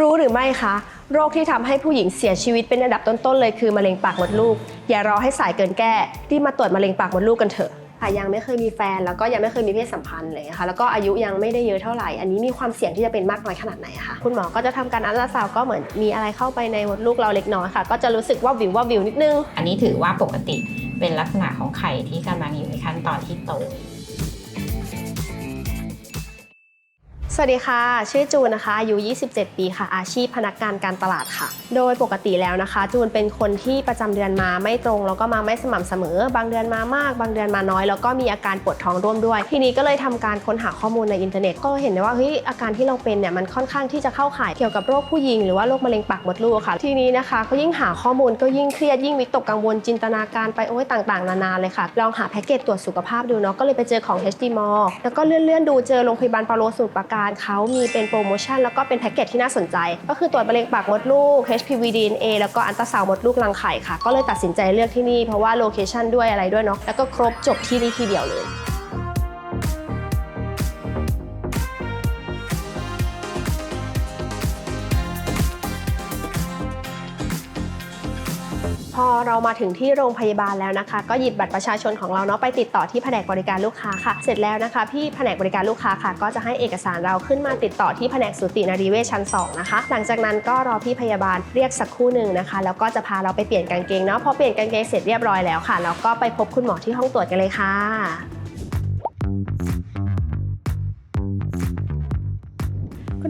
รู้หรือไม่คะ โรคที่ทำให้ผู้หญิงเสียชีวิตเป็นอันดับต้นๆเลยคือมะเร็งปากมดลูก อย่ารอให้สายเกินแก้รีบมาตรวจมะเร็งปากมดลูกกันเถอะค่ะยังไม่เคยมีแฟนแล้วก็ยังไม่เคยมีเพศสัมพันธ์เลยนะคะแล้วก็อายุยังไม่ได้เยอะเท่าไหร่ อันนี้มีความเสี่ยงที่จะเป็นมากน้อยขนาดไหนอะคะคุณหมอก็จะทำการอัลตราซาวด์ก็เหมือนมีอะไรเข้าไปในมดลูกเราเล็กน้อยค่ะ ก็จะรู้สึกว่าวิวว่าวิวนิดนึง อันนี้ถือว่าปกติเป็นลักษณะของไข่ที่กำลังอยู่ในขั้นตอนที่โต สวัสดีค่ะ ชื่อจูนนะคะ อายุ 27 ปีค่ะ อาชีพพนักงานการตลาดค่ะ โดยปกติแล้วนะคะ จูนเป็นคนที่ประจำเดือนมาไม่ตรง แล้วก็มาไม่สม่ำเสมอ บางเดือนมามาก บางเดือนมาน้อย แล้วก็มีอาการปวดท้องร่วมด้วย ทีนี้ก็เลยทำการค้นหาข้อมูลในอินเทอร์เน็ต ก็เห็นได้ว่าเฮ้ยอาการที่เราเป็นเนี่ยมันค่อนข้างที่จะเข้าข่ายเกี่ยวกับโรคผู้หญิงหรือว่าโรคมะเร็งปากมดลูกค่ะ ทีนี้นะคะ ก็ยิ่งหาข้อมูลก็ยิ่งเครียดยิ่งวิตกกังวลจินตนาการไปโอ้ยต่างๆ นานาเลยค่ะ ลองหาแพ็กเกจตรวจสุขภาพดูเนาะ ก็เลยไปเจอของ HD m a l l แล้วก็เลื่อนๆดูเจอโรงพยาบาลปาโลสุปาการเขามีเป็นโปรโมชั่นแล้วก็เป็นแพ็กเกจที่น่าสนใจ ก็คือตรวจมะเร็งปากมดลูก HPV DNA แล้วก็อันตราซาวมดลูกรังไข่ค่ะ ก็เลยตัดสินใจเลือกที่นี่เพราะว่าโลเคชั่นด้วยอะไรด้วยเนาะแล้วก็ครบจบที่นี่ทีเดียวเลย พอเรามาถึงที่โรงพยาบาลแล้วนะคะ ก็หยิบบัตรประชาชนของเราเนาะไปติดต่อที่แผนกบริการลูกค้าค่ะ เสร็จแล้วนะคะพี่แผนกบริการลูกค้าค่ะ ก็จะให้เอกสารเราขึ้นมาติดต่อที่แผนกสูตินารีเวชชั้น2นะคะหลังจากนั้นก็รอพี่พยาบาลเรียกสักครู่หนึ่งนะคะ แล้วก็จะพาเราไปเปลี่ยนกางเกงเนาะพอเปลี่ยนกางเกงเสร็จเรียบร้อยแล้วค่ะเราก็ไปพบคุณหมอที่ห้องตรวจกันเลยค่ะ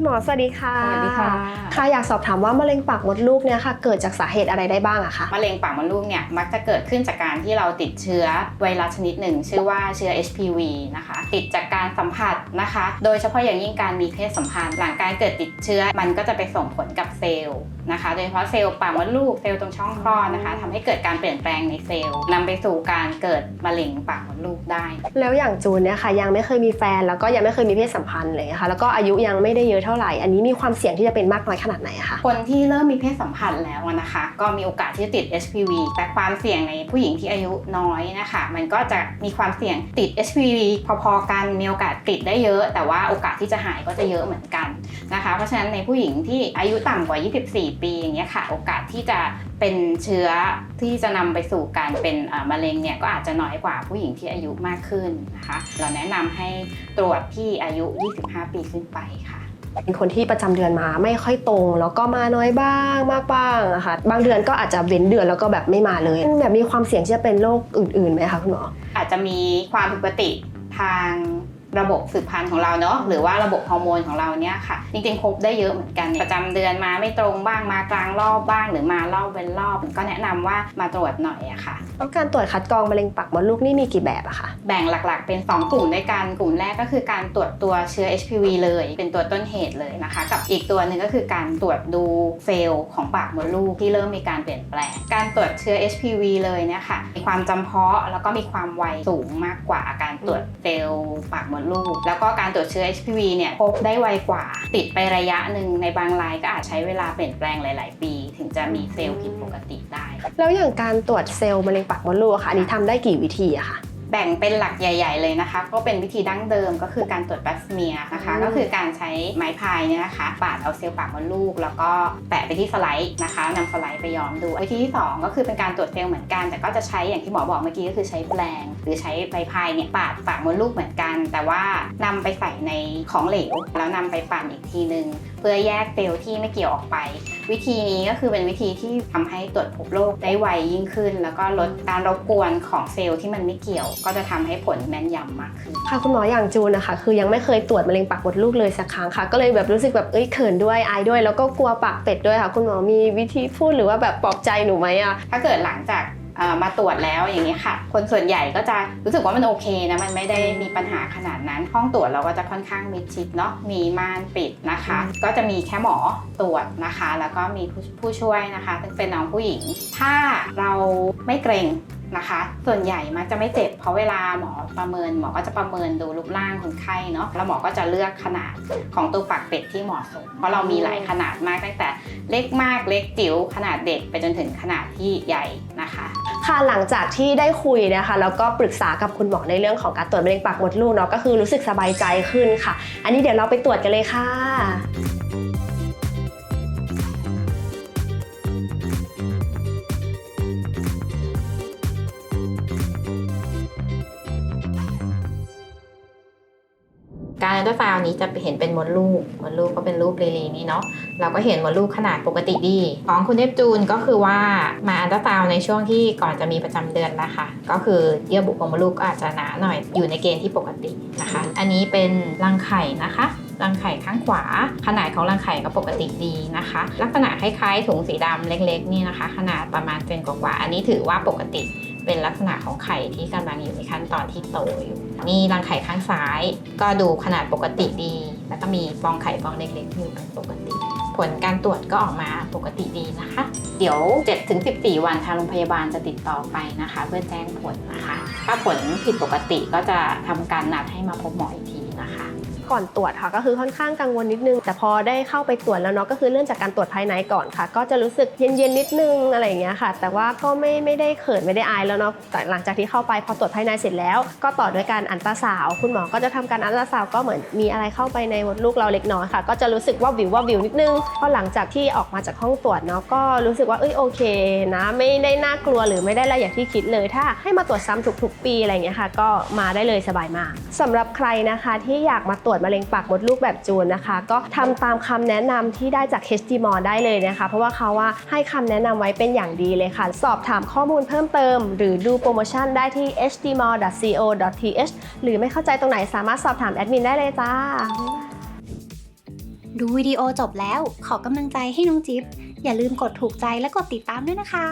หมอสวัสดีค่ะสวัสดีค่ะ ค่ะอยากสอบถามว่ามะเร็งปากมดลูกเนี่ยค่ะเกิดจากสาเหตุอะไรได้บ้างอะคะมะเร็งปากมดลูกเนี่ยมักจะเกิดขึ้นจากการที่เราติดเชื้อไวรัสชนิดหนึ่ง ชื่อว่าเชื้อ HPV นะคะ ติดจากการสัมผัสนะคะ โดยเฉพาะอย่างยิ่งการมีเพศสัมพันธ์หลังการเกิดติดเชื้อมันก็จะไปส่งผลกับเซลล์นะคะ โดยเฉพาะเซลล์ปากมดลูกเซลล์ตรงช่องคลอดนะคะทำให้เกิดการเปลี่ยนแปลงในเซลล์นำไปสู่การเกิดมะเร็งปากมดลูกได้ แล้วอย่างจูนเนี่ยค่ะยังไม่เคยมีแฟนแล้วก็ยังไม่เคยมีเพศสัมพันธ์เลยนะคะแล้วก็อายุยังไม่ได้เยอะเท่าไหร่ อันนี้มีความเสี่ยงที่จะเป็นมากน้อยขนาดไหนคะคนที่เริ่มมีเพศสัมพันธ์แล้วนะคะ ก็มีโอกาสที่จะติด HPV แต่ความเสี่ยงในผู้หญิงที่อายุน้อยนะคะ มันก็จะมีความเสี่ยงติด HPV พอๆกันมีโอกาสติดได้เยอะ แต่ว่าโอกาสที่จะหายก็จะเยอะเหมือนกันนะคะ เพราะฉะนั้นในผู้หญิงที่อายุต่ำกว่า 24 ปีอย่างเงี้ยค่ะ โอกาสที่จะเป็นเชื้อที่จะนำไปสู่การเป็นมะเร็งเนี่ยก็อาจจะน้อยกว่าผู้หญิงที่อายุมากขึ้นนะคะ เราแนะนำให้ตรวจที่อายุ 25 ปีขึ้นไปค่ะ เป็นคนที่ประจำเดือนมาไม่ค่อยตรง แล้วก็มาน้อยบ้างมากบ้างะค่ะบางเดือนก็อาจจะเว้นเดือนแล้วก็แบบไม่มาเลยแบบมีความเสี่ยงที่จะเป็นโรคอื่นๆไหมคะคุณหมออาจจะมีความผิดปกติทาง ระบบสืบพันธุ์ของเราเนาะหรือว่าระบบฮอร์โมนของเราเนี่ยค่ะ จริงๆพบได้เยอะเหมือนกันประจำเดือนมาไม่ตรงบ้างมากลางรอบบ้าง หรือมารอบเว้นรอบ ก็แนะนำว่ามาตรวจหน่อยอะค่ะแล้วการตรวจคัดกรองมะเร็งปากมดลูกนี่มีกี่แบบอะคะแบ่งหลักๆ เป็น 2 กลุ่มด้วยกันกลุ่มแรกก็คือการตรวจตัวเชื้อ HPV เลย เป็นตัวต้นเหตุเลยนะคะ กับอีกตัวหนึ่งก็คือการตรวจดูเซลล์ของปากมดลูกที่เริ่มมีการเปลี่ยนแปลง การตรวจเชื้อ HPV เลยเนี่ยค่ะมีความจำเพาะแล้วก็มีความไวสูงมากกว่าการตรวจเซลล์ปากมดลูก แล้วก็การตรวจเชื้อ HPV เนี่ยพบได้ไวกว่า ติดไประยะหนึ่งในบางรายก็อาจใช้เวลาเปลี่ยนแปลงหลาย ๆ ปี ถึงจะมีเซลล์ผิดปกติได้ แล้วอย่างการตรวจเซลล์มะเร็งปากมดลูกอะค่ะอันนี้ทำได้กี่วิธีอะคะแบ่งเป็นหลักใหญ่ ๆ เลยนะคะ ก็เป็นวิธีดั้งเดิมก็คือการตรวจแบสเมียร์นะคะ อืม ก็คือการใช้ไม้พายเนี่ยนะคะปาดเอาเซลล์ปากมดลูก แล้วก็แปะไปที่สไลด์นะคะนำสไลด์ไปย้อมดูวิธีที่2ก็คือเป็นการตรวจเซลล์เหมือนกัน แต่ก็จะใช้อย่างที่หมอบอกเมื่อกี้ก็คือใช้แปลง หรือใช้ไม้พายเนี่ยปาดปากมดลูกเหมือนกัน แต่ว่านำไปใส่ในของเหลว แล้วนำไปปั่นอีกทีนึง เพื่อแยกเซลล์ที่ไม่เกี่ยวออกไป วิธีนี้ก็คือเป็นวิธีที่ทำให้ตรวจพบโรคได้ไวยิ่งขึ้น แล้วก็ลดการรบกวนของเซลล์ที่มันไม่เกี่ยว ก็จะทำให้ผลแม่นยำมากขึ้นค่ะคุณหมออย่างจูนนะคะ คือยังไม่เคยตรวจมะเร็งปากมดลูกเลยสักครั้งค่ะ ก็เลยแบบรู้สึกแบบเอ้ยเขินด้วยอายด้วย แล้วก็กลัวปากเป็ดด้วยค่ะ คุณหมอมีวิธีพูดหรือว่าแบบปลอบใจหนูไหมอะถ้าเกิดหลังจากเอ่อ มาตรวจแล้วอย่างนี้ยค่ะ คนส่วนใหญ่ก็จะรู้สึกว่ามันโอเคนะมันไม่ได้มีปัญหาขนาดนั้น ห้องตรวจเราก็จะค่อนข้างมิดชิดเนาะมีม่านปิดนะคะ ก็จะมีแค่หมอตรวจนะคะ แล้วก็มีผู้ผู้ช่วยนะคะซึ่งเป็นน้องผู้หญิง ถ้าเราไม่เกรงนะคะ ส่วนใหญ่มักจะไม่เจ็บ เพราะเวลาหมอประเมิน หมอก็จะประเมินดูรูปร่างคนไข้เนาะ แล้วหมอก็จะเลือกขนาดของตัวปากเป็ดที่เหมาะสม เพราะเรามีหลายขนาดมากตั้งแต่เล็กมาก เล็กจิ๋ว ขนาดเด็กไปจนถึงขนาดที่ใหญ่นะคะ ค่ะหลังจากที่ได้คุยนะคะแล้วก็ปรึกษากับคุณหมอในเรื่องของการตรวจมะเร็งปากมดลูกเนาะก็คือรู้สึกสบายใจขึ้นค่ะ อันนี้เดี๋ยวเราไปตรวจกันเลยค่ะ ตราซาวน์นี้จะเห็นเป็นมดลูกมดลูกก็เป็นรูปเรลีนี่เนาะเราก็เห็นมดลูกขนาดปกติดี ของคุณเนปจูนก็คือว่ามาอันตราซาวน์ในช่วงที่ก่อนจะมีประจำเดือนนะคะก็คือเยื่อบุของมดลูกก็อาจจะหนาหน่อยอยู่ในเกณฑ์ที่ปกตินะคะ อันนี้เป็นรังไข่นะคะรังไข่ข้างขวา ขนาดของรังไข่ก็ปกติดีนะคะ ลักษณะคล้ายๆถุงสีดำเล็กๆนี่นะคะ ขนาดประมาณเซนกว่าๆอันนี้ถือว่าปกติ เป็นลักษณะของไข่ที่กำลังอยู่ในขั้นตอนที่โตอยู่นี่รังไข่ข้างซ้าย ก็ดูขนาดปกติดี แล้วก็มีฟองไข่ฟองเล็กๆอยู่เป็นปกติ ผลการตรวจก็ออกมาปกติดีนะคะ เดี๋ยว 7-14 วันทางโรงพยาบาลจะติดต่อไปนะคะ เพื่อแจ้งผลนะคะ ถ้าผลผิดปกติก็จะทำการนัดให้มาพบหมออีกทีนะคะ ก่อนตรวจค่ะ ก็คือค่อนข้างกังวลนิดนึง แต่พอได้เข้าไปตรวจแล้วเนาะก็คือเริ่มจากการตรวจภายในก่อนค่ะ ก็จะรู้สึกเย็นๆนิดนึงอะไรอย่างเงี้ยค่ะ แต่ว่าก็ไม่ไม่ได้เขินไม่ได้อายแล้วเนาะแต่หลังจากที่เข้าไปพอตรวจภายในเสร็จแล้ว ก็ต่อด้วยการอันตราซาวด์คุณหมอก็จะทำการอันตราซาวด์ก็เหมือนมีอะไรเข้าไปในมดลูกเราเล็กน้อยค่ะ ก็จะรู้สึกว่าวิวว่าวิวนิดนึงพอหลังจากที่ออกมาจากห้องตรวจเนาะก็รู้สึกว่าเอ้ยโอเคนะ ไม่ได้น่ากลัวหรือไม่ได้อะไรอย่างที่คิดเลย ถ้าให้มาตรวจซ้ำทุกๆ ปีอะไรเงี้ยค่ะ ก็มาได้เลยสบายมากสำหรับใครนะคะที่อยากมาตรวจมะเร็งปากมดลูกแบบจูนนะคะ ก็ทำตามคำแนะนำที่ได้จาก HD m o ได้เลยนะคะ เพราะว่าเขาว่าให้คำแนะนำไว้เป็นอย่างดีเลยค่ะ สอบถามข้อมูลเพิ่มเติม หรือดูโปรโมชั่นได้ที่ hdmall.co.th หรือไม่เข้าใจตรงไหนสามารถสอบถามแอดมินได้เลยจ้า ดูวิดีโอจบแล้วขอกำลังใจให้น้องจิ๊บอย่าลืมกดถูกใจและกดติดตามด้วยนะคะ